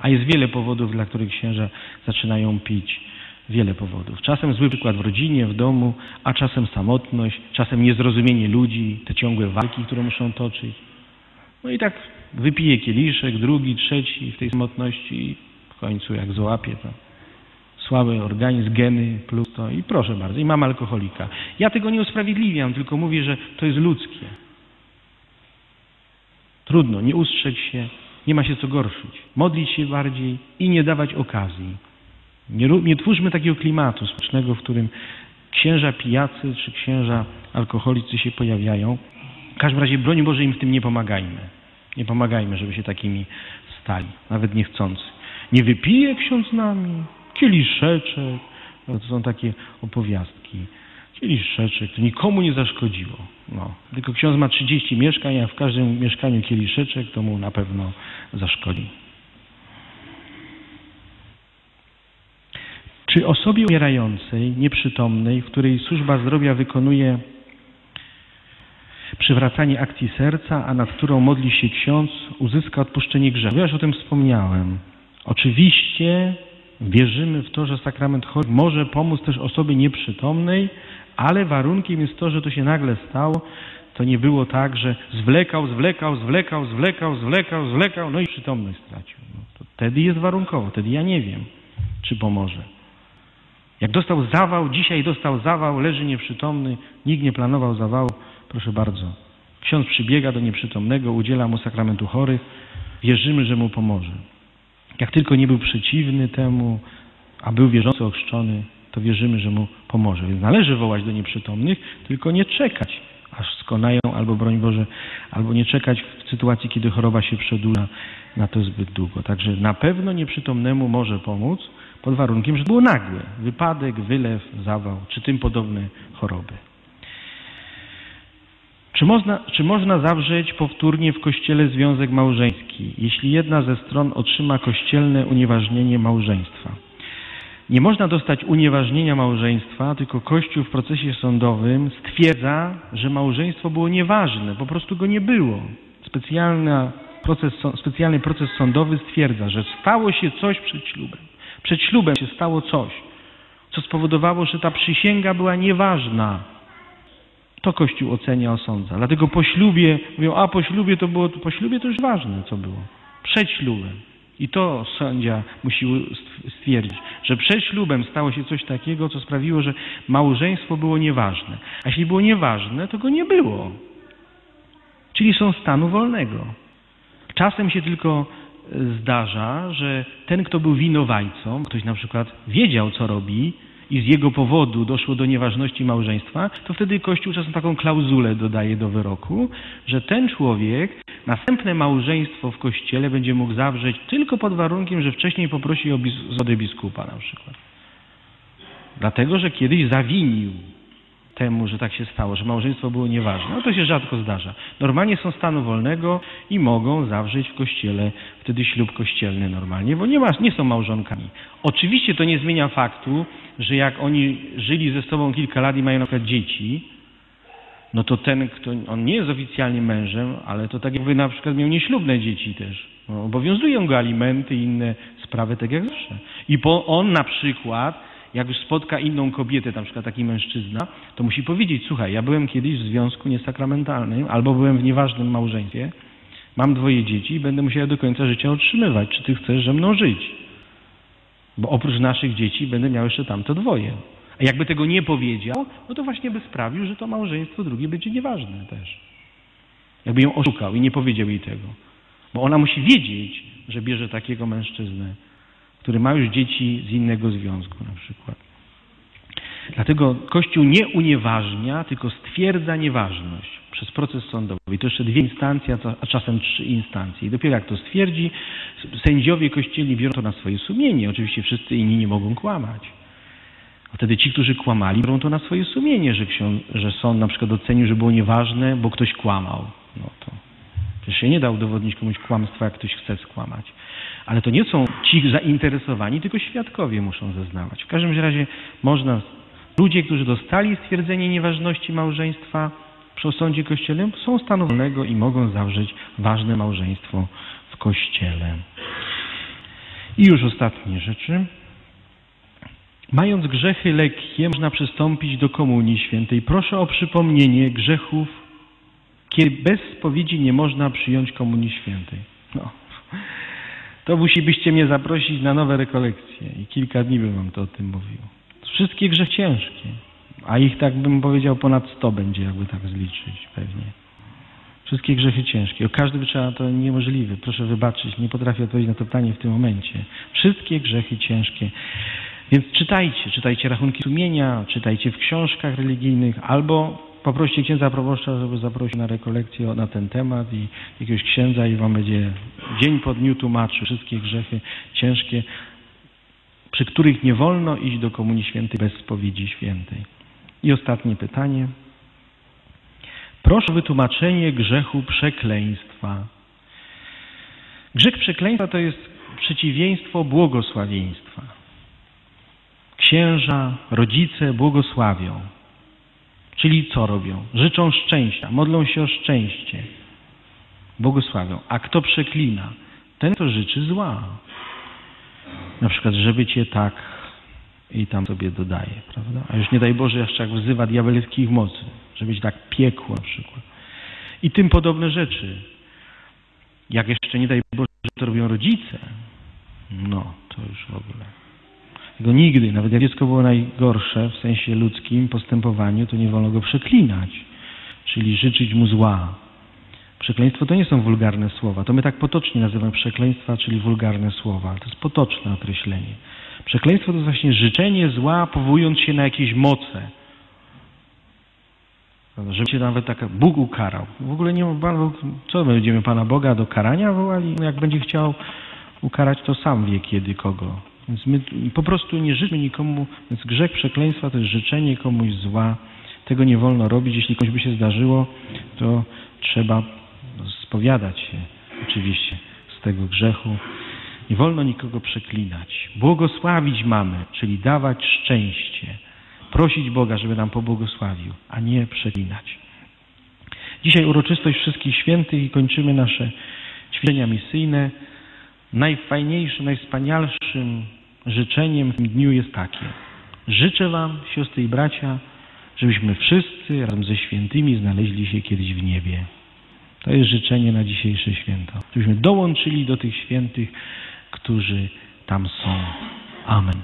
A jest wiele powodów, dla których księża zaczynają pić. Wiele powodów. Czasem zły przykład w rodzinie, w domu, a czasem samotność, czasem niezrozumienie ludzi, te ciągłe walki, które muszą toczyć. No i tak wypije kieliszek, drugi, trzeci w tej samotności i w końcu jak złapie to słaby organizm, geny plus to i proszę bardzo, i mam alkoholika. Ja tego nie usprawiedliwiam, tylko mówię, że to jest ludzkie. Trudno, nie ustrzeć się, nie ma się co gorszyć. Modlić się bardziej i nie dawać okazji. Nie, nie twórzmy takiego klimatu społecznego, w którym księża pijacy czy księża alkoholicy się pojawiają. W każdym razie, broń Boże, im w tym nie pomagajmy. Nie pomagajmy, żeby się takimi stali, nawet niechcący. Nie wypije ksiądz nami, kieliszeczek. No, to są takie opowiastki. Kieliszeczek, to nikomu nie zaszkodziło. No. Tylko ksiądz ma 30 mieszkań, a w każdym mieszkaniu kieliszeczek, to mu na pewno zaszkodzi. Czy osobie umierającej, nieprzytomnej, w której służba zdrowia wykonuje przywracanie akcji serca, a nad którą modli się ksiądz, uzyska odpuszczenie grzechu? Ja już o tym wspomniałem. Oczywiście wierzymy w to, że sakrament chory może pomóc też osobie nieprzytomnej, ale warunkiem jest to, że to się nagle stało. To nie było tak, że zwlekał, zwlekał, zwlekał, zwlekał, zwlekał, zwlekał, no i przytomność stracił. No to wtedy jest warunkowo, wtedy ja nie wiem, czy pomoże. Jak dostał zawał, dzisiaj dostał zawał, leży nieprzytomny, nikt nie planował zawału, proszę bardzo. Ksiądz przybiega do nieprzytomnego, udziela mu sakramentu chorych, wierzymy, że mu pomoże. Jak tylko nie był przeciwny temu, a był wierzący, ochrzczony, to wierzymy, że mu pomoże. Więc należy wołać do nieprzytomnych, tylko nie czekać, aż skonają, albo broń Boże, albo nie czekać w sytuacji, kiedy choroba się przedłuża na to zbyt długo. Także na pewno nieprzytomnemu może pomóc, pod warunkiem, że było nagłe. Wypadek, wylew, zawał, czy tym podobne choroby. Czy można, czy można zawrzeć powtórnie w kościele związek małżeński, jeśli jedna ze stron otrzyma kościelne unieważnienie małżeństwa? Nie można dostać unieważnienia małżeństwa, tylko Kościół w procesie sądowym stwierdza, że małżeństwo było nieważne, po prostu go nie było. Specjalny proces, specjalny proces sądowy stwierdza, że stało się coś przed ślubem. Przed ślubem się stało coś, co spowodowało, że ta przysięga była nieważna. To Kościół ocenia, osądza. Dlatego po ślubie, mówią, a po ślubie to było, po ślubie to już ważne, co było. Przed ślubem. I to sędzia musi stwierdzić, że przed ślubem stało się coś takiego, co sprawiło, że małżeństwo było nieważne. A jeśli było nieważne, to go nie było. Czyli są stanu wolnego. Czasem się tylko zdarza, że ten, kto był winowajcą, ktoś na przykład wiedział, co robi i z jego powodu doszło do nieważności małżeństwa, to wtedy Kościół czasem taką klauzulę dodaje do wyroku, że ten człowiek następne małżeństwo w Kościele będzie mógł zawrzeć tylko pod warunkiem, że wcześniej poprosi o zgodę biskupa na przykład. Dlatego, że kiedyś zawinił temu, że tak się stało, że małżeństwo było nieważne. No to się rzadko zdarza. Normalnie są stanu wolnego i mogą zawrzeć w kościele wtedy ślub kościelny normalnie, bo nie, ma, nie są małżonkami. Oczywiście to nie zmienia faktu, że jak oni żyli ze sobą kilka lat i mają na przykład dzieci, no to ten, kto, on nie jest oficjalnie mężem, ale to tak jakby na przykład miał nieślubne dzieci też. No, obowiązują go alimenty i inne sprawy, tak jak zawsze. I po, on na przykład jak już spotka inną kobietę, na przykład taki mężczyzna, to musi powiedzieć, słuchaj, ja byłem kiedyś w związku niesakramentalnym albo byłem w nieważnym małżeństwie, mam dwoje dzieci i będę musiał do końca życia utrzymywać. Czy ty chcesz ze mną żyć? Bo oprócz naszych dzieci będę miał jeszcze tamto dwoje. A jakby tego nie powiedział, no to właśnie by sprawił, że to małżeństwo drugie będzie nieważne też. Jakby ją oszukał i nie powiedział jej tego. Bo ona musi wiedzieć, że bierze takiego mężczyznę który ma już dzieci z innego związku na przykład. Dlatego Kościół nie unieważnia, tylko stwierdza nieważność przez proces sądowy. I to jeszcze dwie instancje, a czasem trzy instancje. I dopiero jak to stwierdzi, sędziowie kościelni biorą to na swoje sumienie. Oczywiście wszyscy inni nie mogą kłamać. A wtedy ci, którzy kłamali, biorą to na swoje sumienie, że, ksiądz, że sąd na przykład ocenił, że było nieważne, bo ktoś kłamał. No to przecież się nie da udowodnić komuś kłamstwa, jak ktoś chce skłamać. Ale to nie są ci zainteresowani, tylko świadkowie muszą zeznawać. W każdym razie można, ludzie, którzy dostali stwierdzenie nieważności małżeństwa przy osądzie kościelnym, są stanu wolnego i mogą zawrzeć ważne małżeństwo w kościele. I już ostatnie rzeczy. Mając grzechy lekkie, można przystąpić do Komunii Świętej. Proszę o przypomnienie grzechów, kiedy bez spowiedzi nie można przyjąć Komunii Świętej. No. To musielibyście mnie zaprosić na nowe rekolekcje i kilka dni bym wam to o tym mówił. Wszystkie grzechy ciężkie, a ich tak bym powiedział ponad 100 będzie, jakby tak zliczyć pewnie. Wszystkie grzechy ciężkie. O każdym trzeba to niemożliwe. Proszę wybaczyć, nie potrafię odpowiedzieć na to pytanie w tym momencie. Wszystkie grzechy ciężkie. Więc czytajcie, czytajcie rachunki sumienia, czytajcie w książkach religijnych, albo poproście księdza proboszcza, żeby zaprosił na rekolekcję na ten temat i jakiegoś księdza i wam będzie dzień po dniu tłumaczył wszystkie grzechy ciężkie, przy których nie wolno iść do Komunii Świętej bez spowiedzi świętej. I ostatnie pytanie. Proszę o wytłumaczenie grzechu przekleństwa. Grzech przekleństwa to jest przeciwieństwo błogosławieństwa. Księża, rodzice błogosławią. Czyli co robią? Życzą szczęścia, modlą się o szczęście. Błogosławią. A kto przeklina? Ten, kto życzy zła. Na przykład, żeby cię tak i tam sobie dodaje, prawda? A już nie daj Boże, jeszcze jak wzywa diabelskich mocy, żeby ci tak piekło na przykład. I tym podobne rzeczy. Jak jeszcze nie daj Boże, to robią rodzice, no to już w ogóle. Tego nigdy, nawet jak dziecko było najgorsze w sensie ludzkim postępowaniu, to nie wolno go przeklinać, czyli życzyć mu zła. Przekleństwo to nie są wulgarne słowa. To my tak potocznie nazywamy przekleństwa, czyli wulgarne słowa. To jest potoczne określenie. Przekleństwo to jest właśnie życzenie zła, powołując się na jakieś moce. Żeby się nawet tak Bóg ukarał. W ogóle nie ma, co my będziemy Pana Boga do karania wołali? No jak będzie chciał ukarać, to sam wie kiedy, kogo. Więc my po prostu nie życzmy nikomu, więc grzech przekleństwa to jest życzenie komuś zła. Tego nie wolno robić. Jeśli komuś by się zdarzyło, to trzeba spowiadać się oczywiście z tego grzechu. Nie wolno nikogo przeklinać. Błogosławić mamy, czyli dawać szczęście. Prosić Boga, żeby nam pobłogosławił, a nie przeklinać. Dzisiaj uroczystość wszystkich świętych i kończymy nasze ćwiczenia misyjne. Najfajniejszym, najwspanialszym życzeniem w tym dniu jest takie. Życzę Wam, siostry i bracia, żebyśmy wszyscy razem ze świętymi znaleźli się kiedyś w niebie. To jest życzenie na dzisiejsze święto. Żebyśmy dołączyli do tych świętych, którzy tam są. Amen.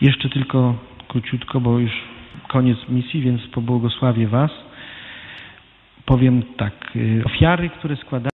Jeszcze tylko króciutko, bo już koniec misji, więc pobłogosławię Was. Powiem tak. y, Ofiary, które składają